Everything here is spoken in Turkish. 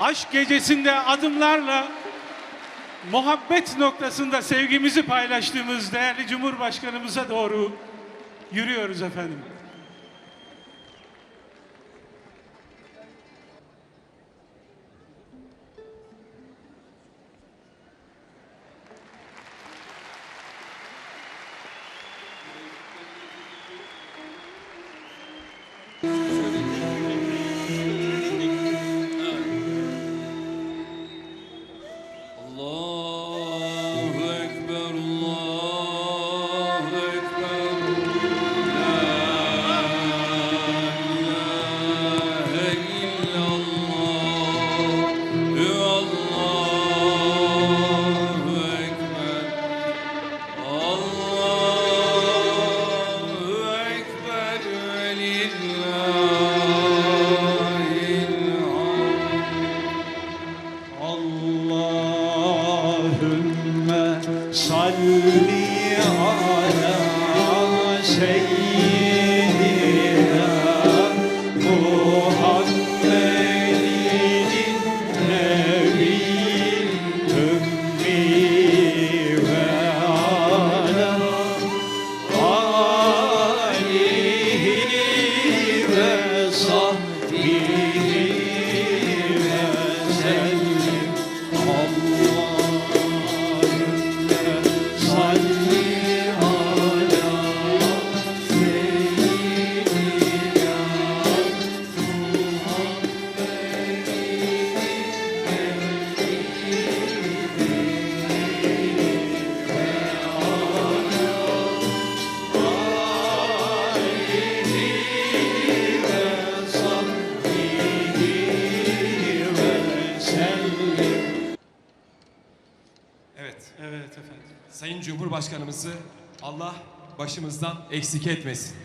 aşk gecesinde adımlarla muhabbet noktasında sevgimizi paylaştığımız değerli Cumhurbaşkanımıza doğru yürüyoruz efendim. الله salut. Evet, Evet efendim. Sayın Cumhurbaşkanımızı Allah başımızdan eksik etmesin.